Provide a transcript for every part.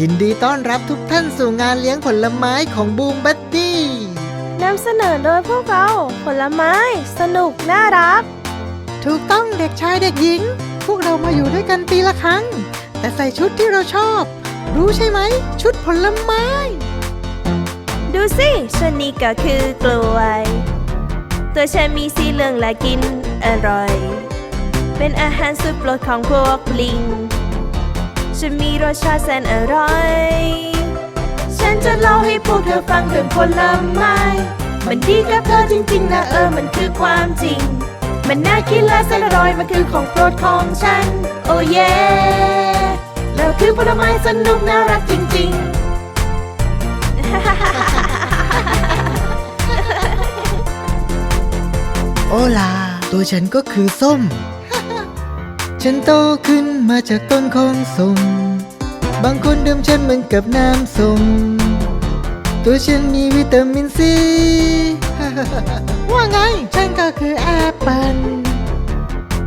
ยินดีต้อนรับทุกท่านสู่งานเลี้ยงผลไม้ของบูมบัตตี้นำเสนอโดยพวกเรา ผลไม้ สนุก น่ารัก ถูกต้องเด็กชายเด็กหญิง พวกเรามาอยู่ด้วยกันปีละครั้ง แต่ใส่ชุดที่เราชอบ รู้ใช่ไหม ชุดผลไม้ ดูสิฉันนี่ก็คือกล้วย ตัวฉันมีสีเหลืองและกินอร่อย เป็นอาหารสุดโปรดของพวกลิง ฉันมีรสชาติแสนอร่อย ฉันจะเล่าให้พวกเธอฟังเรื่องผลไม้ มันดีกับเธอจริงๆนะเออมันคือความจริง มันน่ากินและแสนอร่อยมันคือของโปรดของฉัน โอ้เย่แล้วคือผลไม้สนุกน่ารักจริงๆ โอลา ตัวฉันก็คือส้ม ฉันโตขึ้นมาจากต้นของส้มบางคนเดิมฉันเหมือนกับน้ำส้มตัวฉันมีวิตามินซี ว่าไง ฉันก็คือแอปเปิล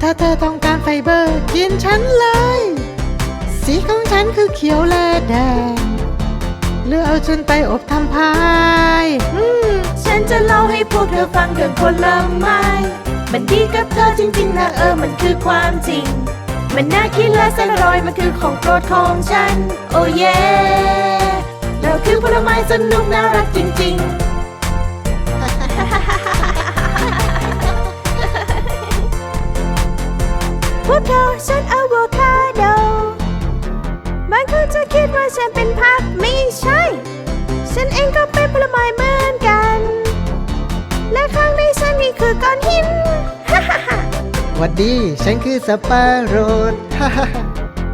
ถ้าเธอต้องการไฟเบอร์กินฉันเลย สีของฉันคือเขียวและแดงเลือกเอาฉันไปอบทำพายอืมฉันจะเล่าให้พวกเธอฟังเรื่องผลไม้ มันดีกับเธอจริงๆนะเออมันคือความจริง มันน่ากินและแสนอร่อยมันคือของโปรดของฉัน โอ้เย่เราคือผลไม้สนุกน่ารักจริงๆพวกเธอฉันอะโวคาโดบางคนจะคิดว่าฉันเป็นผักไม่ใช่ ฉันเองก็เป็นผลไม้เหมือนกัน และข้างในฉันนี่คือก้อนหินหวัดดี ฉันคือสปาโรด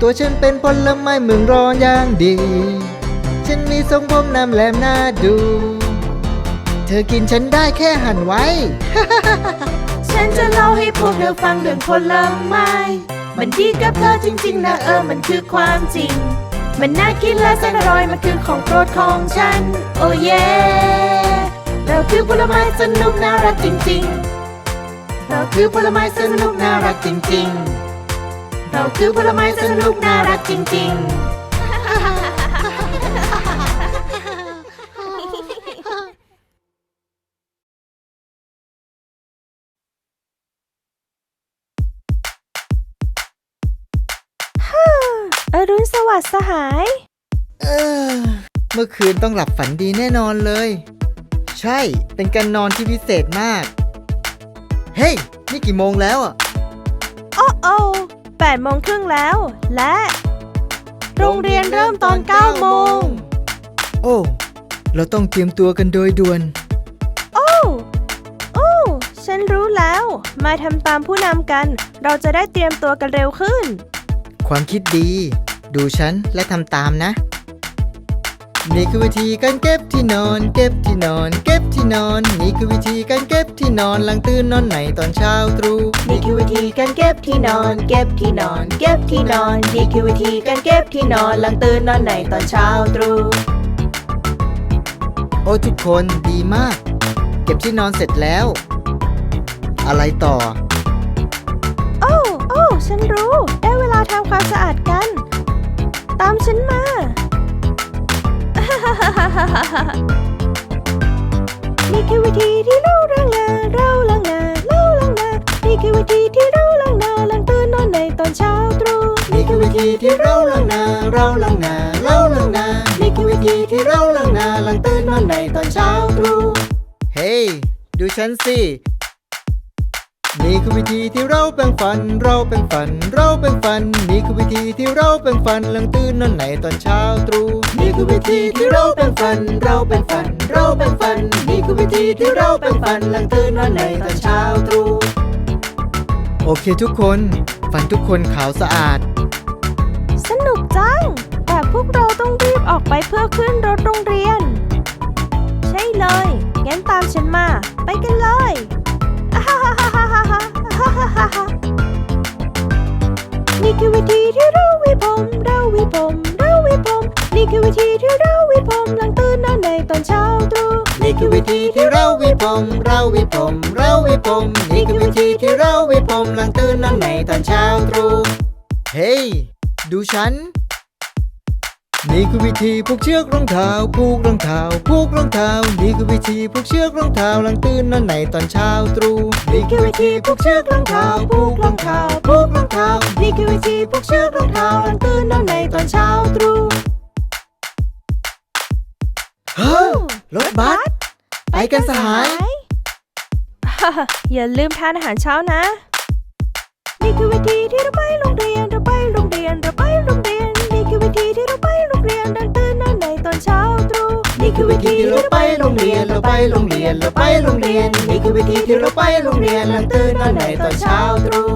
ตัวฉันเป็นผลไม้เมืองร้อนอย่างดี ฉันมีทรงผมน้ำแหลมน่าดู เธอกินฉันได้แค่หั่นไว้ ฉันจะเล่าให้พวกเธอฟังเรื่องผลไม้ มันดีกับเธอจริงๆนะเออมันคือความจริง มันน่ากินและแสนอร่อยมันคือของโปรดของฉัน โอ้เย่ เราคือผลไม้สนุกน่ารักจริงๆ เราคือผลไม้สนุกน่ารักจริงๆ เราคือผลไม้สนุกน่ารักจริงๆอรุณสวัสดิ์สหาย เออ เมื่อคืนต้องหลับฝันดีแน่นอนเลย ใช่ เป็นการนอนที่พิเศษมาก เฮ้ย นี่กี่โมงแล้วอะ โอ้โอ้แปดโมงครึ่งแล้ว และ โรงเรียนเริ่มตอนเก้าโมง โอ้ เราต้องเตรียมตัวกันโดยด่วน โอ้ โอ้ ฉันรู้แล้ว มาทำตามผู้นำกัน เราจะได้เตรียมตัวกันเร็วขึ้น ความคิดดี ดูฉันและทำตามนะ นี่คือวิธีการเก็บที่นอน เก็บที่นอน เก็บที่นอน นี่คือวิธีการเก็บที่นอนหลังตื่นนอนในตอนเช้าตรู่นี่คือวิธีการเก็บที่นอน เก็บที่นอน เก็บที่นอน นี่คือวิธีการเก็บที่นอนหลังตื่นนอนในตอนเช้าตรู่โอ้ทุกคนดีมาก เก็บที่นอนเสร็จแล้ว อะไรต่อ โอ้โอ้ฉันรู้ ได้เวลาทำความสะอาดกัน ตามฉันมา นี่คือวิธีที่เราล้างหน้าเราล้างหน้าเราล้างหน้านี่คือวิธีที่เราล้างหน้าหลังตื่นนอนในตอนเช้าตรู่นี่คือวิธีที่เราล้างหน้าเราล้างหน้าเราล้างหน้านี่คือวิธีที่เราล้างหน้าหลังตื่นนอนในตอนเช้าตรู่เฮ้ดูฉันสิ นี่คือวิธีที่เราล้างหน้าเราล้างหน้าเราล้างหน้านี่งหน้าหลังตื่นเราแปรงฟัน เราแปรงฟัน เราแปรงฟัน นี่คือวิธีที่เราแปรงฟันหลังตื่นนอนในตอนเช้าตรู่นี่คือวิธีที่เราแปรงฟัน เราแปรงฟัน เราแปรงฟัน นี่คือวิธีที่เราแปรงฟันหลังตื่นนอนในตอนเช้าตรู่โอเคทุกคนฟันทุกคนขาวสะอาด สนุกจัง แต่พวกเราต้องรีบออกไปเพื่อขึ้นรถโรงเรียน ใช่เลย งั้นตามฉันมา ไปกันเลย นี่คือวิธีที่เราวิผมเราวิผมเราวิผมนี่คือวิธีที่เราวิผมหลังตื่นนอนในตอนเช้าตรู่นี่คือวิธีที่เราวิผมเราวิผมเราวิผมนี่คือวิธีที่เราวิผมหลังตื่นนอนในตอนเช้าตรู่เฮ้ยดูฉัน นี่คือวิธีผูกเชือกรองเท้าผูกรองเท้าผูกรองเท้า นี่คือวิธีผูกเชือกรองเท้าหลังตื่นนอนในตอนเช้าตรู่นี่คือวิธีผูกเชือกรองเท้าผูกรองเท้าผูกรองเท้า นี่คือวิธีผูกเชือกรองเท้าหลังตื่นนอนในตอนเช้าตรู่เฮ้อรถบัสไปกันสหายฮ่าฮ่าอย่าลืมทานอาหารเช้านะ นี่คือวิธีที่เราไปโรงเรียนเราไปโรงเรียนเราไปโรงเรียนนี่คือวิ ธีที่เราไปโรงเรียนดันตื่นนอนในตอนเช้าตรู่นี่คือวิธีที่เราไปโรงเรียนเราไปโรงเรียนเราไปโรงเรียนนี่คือวิธีที่เราไปโรงเรียนหลังตื่นนอนในตอนเช้าตรู่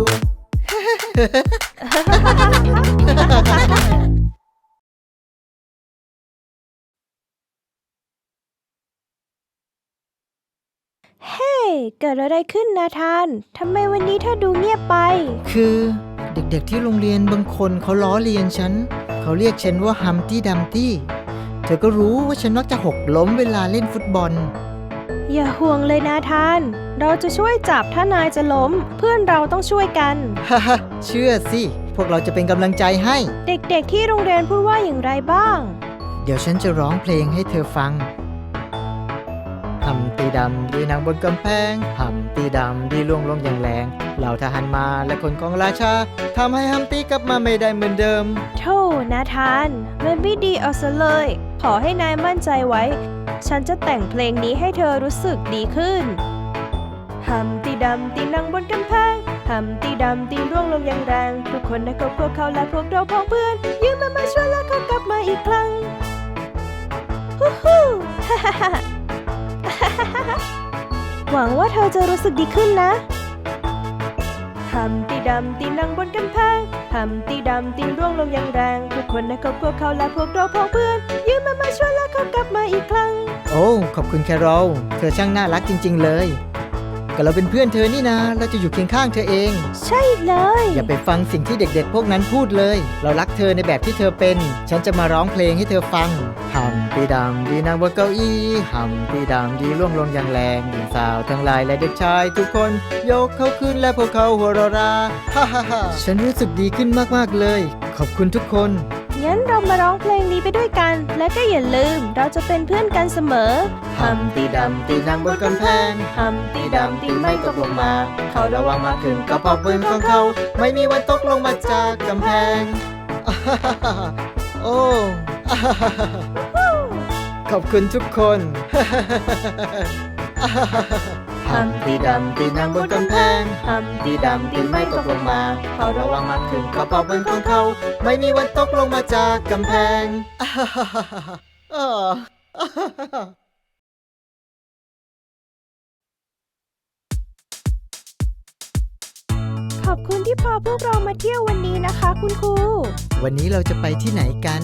เฮ้ยเกิดอะไรขึ้นนาธานทำไมวันนี้เธอดูเงียบไป คือเด็กๆที่โรงเรียนบางคนเขาล้อเลียนฉัน เขาเรียกฉันว่าฮัมตี้ดัมตี้ เธอก็รู้ว่าฉันมักจะหกล้มเวลาเล่นฟุตบอล อย่าห่วงเลยนาธาน เราจะช่วยจับถ้านายจะล้ม เพื่อนเราต้องช่วยกัน ฮ่าฮ่าเชื่อสิ พวกเราจะเป็นกำลังใจให้ เด็กๆที่โรงเรียนพูดว่าอย่างไรบ้าง เดี๋ยวฉันจะร้องเพลงให้เธอฟัง หำตีดำดีนางบนกำแพงหำตีดำดีล่วงลงอย่างแรงเหล่าทหารมาและคนของราชาทำให้หำตีกลับมาไม่ได้เหมือนเดิมโธ่นาธาน มันไม่ดีเอาซะเลย ขอให้นายมั่นใจไว้ ฉันจะแต่งเพลงนี้ให้เธอรู้สึกดีขึ้นหำตีดำตีนั่งบนกำแพงหำตีดำตีร่วงลงอย่างแรง ทุกคนในครอบครัวเขาและพวกเราพ้องเพื่อนยืมมันมาช่วยแล้วเขากลับมาอีกครั้งฮู้ฮู้ฮ่าฮ่า หวังว่าเธอจะรู้สึกดีขึ้นนะหำตีดำตีนั่งบนกำแพงหำตีดำตีร่วงลงอย่างแรง ทุกคนในครอบครัวเขาและพวกเราพ้องเพื่อนยืมมันมาช่วยแล้วเขากลับมาอีกครั้ง โอ้ ขอบคุณแครอลเธอช่างน่ารักจริง ๆ เลยก็เราเป็นเพื่อนเธอนี่นะ เราจะอยู่เคียงข้างเธอเอง ใช่เลย อย่าไปฟังสิ่งที่เด็กๆ พวกนั้นพูดเลย เรารักเธอในแบบที่เธอเป็น ฉันจะมาร้องเพลงให้เธอฟังหัม ปีดำดีนางบนเก้าอี้หัมปีดำดีล่วงลงอย่างแรงหญิงสาวทั้งหลายและเด็กชายทุกคนยกเขาขึ้นและพวกเขาหัวเราะราฮ่าฮ่าฮ่าฉันรู้สึกดีขึ้นมากๆเลย ขอบคุณทุกคน งั้นเรามาร้องเพลงนี้ไปด้วยกัน และก็อย่าลืมเราจะเป็นเพื่อนกันเสมอ หัมตีดำตีนางบนกำแพงหัมตีดำตีไม่ตกลงมา เขาระวังมากขึ้นก็เพราะปืนของเขา ไม่มีวันตกลงมาจากกำแพงอ่าฮ่าฮ่าฮ่าโอ้อ่าฮ่าฮ่าฮ่า ขอบคุณทุกคนหัมตีดำตีนางบนกำแพงหัมตีดำตีไม่ตกลงมาเขาระวังมากขึ้นก็เพราะปืนของเขา ไม่มีวันตกลงมาจากกำแพงอ่าฮ่าฮ่าฮ่าอ่าอ่าฮ่าฮ่าขอบคุณที่พาพวกเรามาเที่ยววันนี้นะคะ คุณครู วันนี้เราจะไปที่ไหนกัน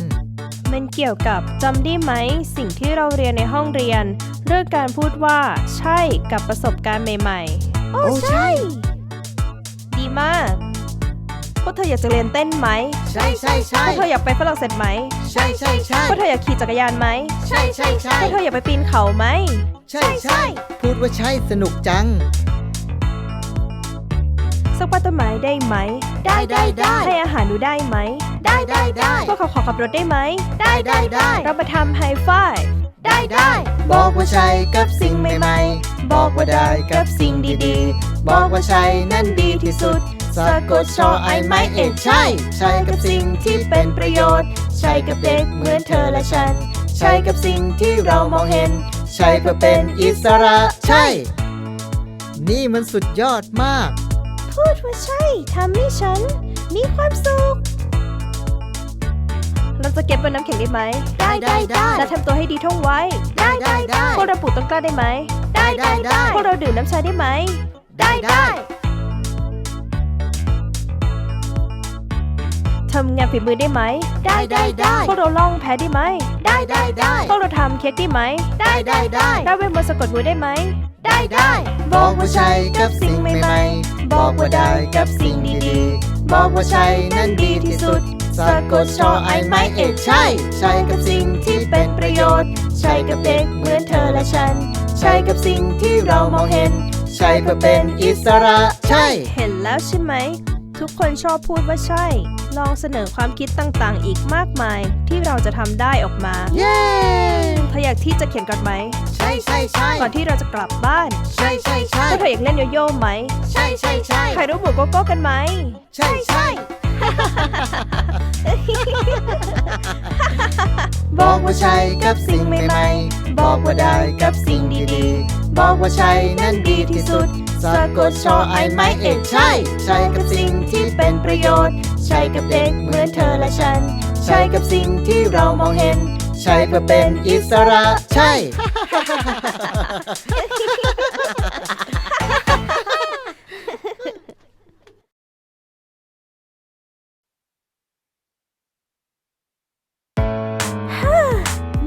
มันเกี่ยวกับจำได้ไหม สิ่งที่เราเรียนในห้องเรียน เรื่องการพูดว่า ใช่กับประสบการณ์ใหม่ๆโอ้โอ้ใช่ ดีมาก พวกเธออยากจะเรียนเต้นไหม ใช่ใช่ใช่พวกเธออยากไปฝรั่งเศสไหม ใช่ใช่ใช่พวกเธออยากขี่จักรยานไหม ใช่ใช่ใช่พวกเธออยากไปปีนเขาไหม ใช่ใช่พูดว่าใช่สนุกจัง สักปันต้นไม้ได้ไหม ได้ได้ได้ให้อาหารหนูได้ไหม ได้ได้ได้พวกเขาขอขับรถได้ไหม ได้ได้ได้เรามาทำไฮไฟว์ได้ได้บอกว่าใช่กับสิ่งใหม่ๆ บอกว่าได้กับสิ่งดีๆ บอกว่าใช่นั่นดีที่สุดสะกดชอไอไม้เอ็ดใช่ ใช่กับสิ่งที่เป็นประโยชน์ ใช่กับเด็กเหมือนเธอและฉัน ใช่กับสิ่งที่เรามองเห็น ใช่เพื่อเป็นอิสระใช่ นี่มันสุดยอดมาก พูดว่าใช่ทำให้ฉัน มีความสุข เราจะเก็บบนน้ำแข็งได้ไหมได้ได้ได้ และทำตัวให้ดีท่องไว้ ได้ได้ได้ พวกเราปลูกต้นกล้าได้ไหมได้ได้ได้ พวกเราดื่มน้ำชาได้ไหม ได้ได้ ทำงานฝีมือได้ไหม ได้ได้ได้พวกเราล่องแพได้ไหม ได้ได้ได้พวกเราทำเค้กได้ไหม ได้ได้ได้เราเวทมนต์สะกดมือได้ไหม ได้ได้บอกว่าใช่กับสิ่งใหม่ๆ บอกว่าได้กับสิ่งดีๆ บอกว่าใช่นั่นดีที่สุด สะกดชอไอไม้เอ็ดใช่ ใช่กับสิ่งที่เป็นประโยชน์ ใช่กับเด็กเหมือนเธอและฉัน ใช่กับสิ่งที่เรามองเห็น ใช่เพื่อเป็นอิสระ ใช่ เห็นแล้วใช่ไหม ทุกคนชอบพูดว่าใช่ ลองเสนอความคิดต่างๆ อีกมากมาย ที่เราจะทำได้ออกมา เย้เธออยากที่จะเขียนก่อนไหม ใช่ใช่ใช่ก่อนที่เราจะกลับบ้าน ใช่ใช่ใช่พวกเธออยากเล่นโยโย่ไหม ใช่ใช่ใช่ใครรู้หมูโกโก้กันไหม ใช่ใช่บอกว่าใช่กับสิ่งใหม่ๆ บอกว่าได้กับสิ่งดีๆ บอกว่าใช่นั้นดีที่สุด สะกดชอไอไม้เอกใช่ ใช่กับสิ่งที่เป็นประโยชน์ ใช่กับเด็กเหมือนเธอและฉัน ใช่กับสิ่งที่เรามองเห็น ใช่เพื่อเป็นอิสระใช่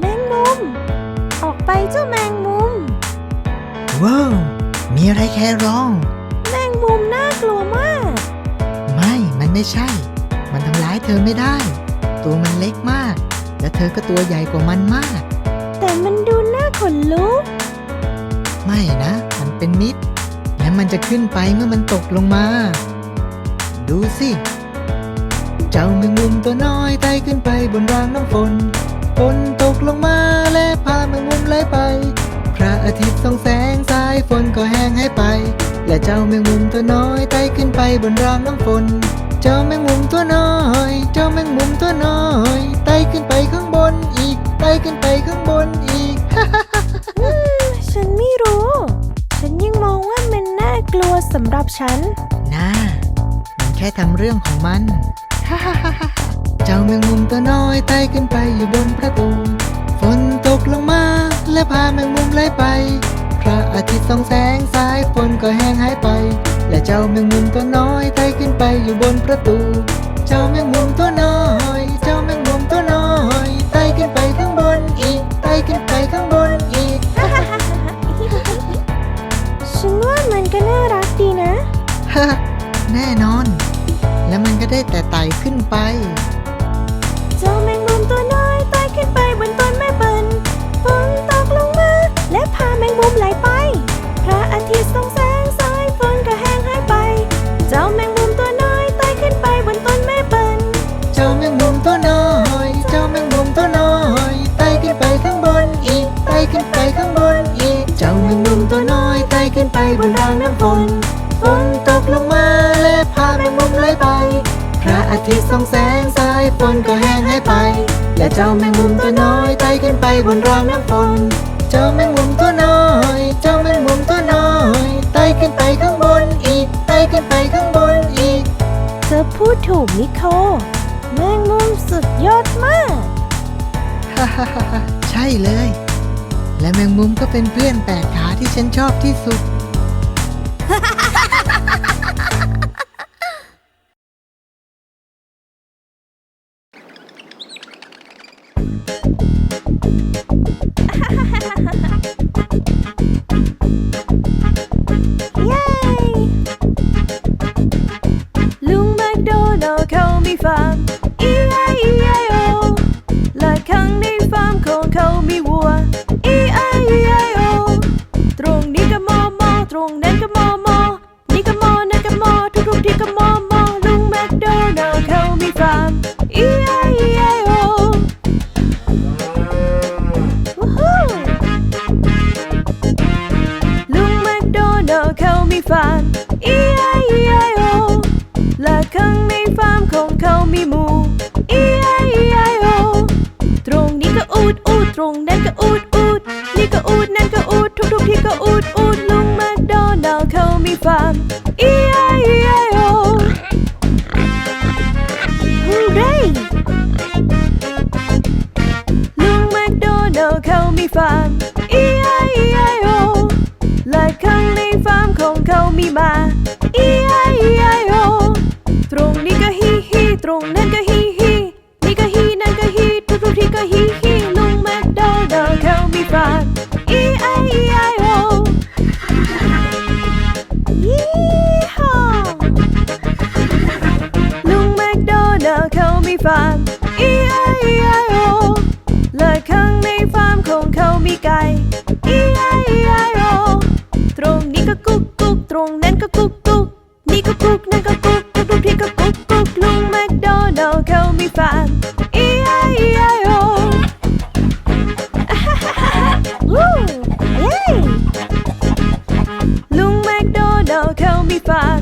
แมงมุม ออกไปเจ้าแมง อะไรแค่ร้อง แมงมุมน่ากลัวมาก ไม่ มันไม่ใช่ มันทำร้ายเธอไม่ได้ ตัวมันเล็กมาก และเธอก็ตัวใหญ่กว่ามันมาก แต่มันดูน่าขนลุก ไม่นะ มันเป็นมิตร และมันจะขึ้นไปเมื่อมันตกลงมา ดูสิ เจ้าแมงมุมตัวน้อยไต่ขึ้นไปบนรางน้ำฝนฝนตกลงมาและพาแมงมุมไหลไป พระอาทิตย์ส่องแสงสาย ฝนก็แห้งให้ไป และเจ้าแมงมุมตัวน้อยไต่ขึ้นไปบนรางน้ำฝน เจ้าแมงมุมตัวน้อย เจ้าแมงมุมตัวน้อยไต่ขึ้นไปข้างบนอีกไต่ขึ้นไปข้างบนอีกอืมฉันไม่รู้ ฉันยังมองว่ามันน่ากลัวสำหรับฉัน น่า มันแค่ทำเรื่องของมัน เจ้าแมงมุมตัวน้อยไต่ขึ้นไปอยู่บนประตูฝนตกลงมาและพาแมงมุมไหลไปพ ระอาทิตย์ส่องแสงสายฝนก็แห้งหายไป และเจ้าแมงมุมตัวน้อยไต่ขึ้นไปอยู่บนประตู เจ้าแมงมุมตัวน้อย เจ้าแมงมุมตัวน้อยไต่ขึ้นไปข้างบนอีกไต่ขึ้นไปข้างบนอีก ฉันว่ามันก็น่ารักดีนะ ฮะแน่นอน และมันก็ได้แต่ไต่ขึ้นไป เจ้าแม ไต่ขึ้นไปบนรางน้ำฝนฝนตกลงมาและพาแมงมุมไหลไป พระอาทิตย์ส่องแสงสายฝนก็แห้งหายไป และเจ้าแมงมุมตัวน้อยไต่ขึ้นไปบนรางน้ำฝนเจ้าแมงมุมตัวน้อย เจ้าแมงมุมตัวน้อยไต่ขึ้นไปข้างบนอีกไต่ขึ้นไปข้างบนอีกเธอพูดถูกนิโคแมงมุมสุดยอดมากฮ่าฮ่าฮ่าฮ่าใช่เลย และแมงมุมก็เป็นเพื่อนแปลกขาที่ฉันชอบที่สุด เย้ลุงแมคโดนัลด์เขามีฟาร์ม E-I-E-I-O และข้างในฟาร์มของเขามีวัว E-I-E-I-O ตรงนี้ก็มอมอตรงนั้นก็มอมอนี่ก็มอนั่นก็มอทุกๆที่ก็มอ ด์เขามีฟาร์ม E-I-E-I-O และข้างในฟาร์มของเขามีไก่ E-I-E-I-O ตรงนี้ก็กุ๊กกุ๊กตรงนั้นก็กุ๊กกุ๊กนี่ก็กุ๊กนั่นก็กุ๊กทุกทุกที่ก็กุ๊กกุ๊กลุงแมคโดนัลเขามีฟาร์ม E-I-E-I-O วู้เย้ลุงแมคโดนัลด์เขามีฟาร์ม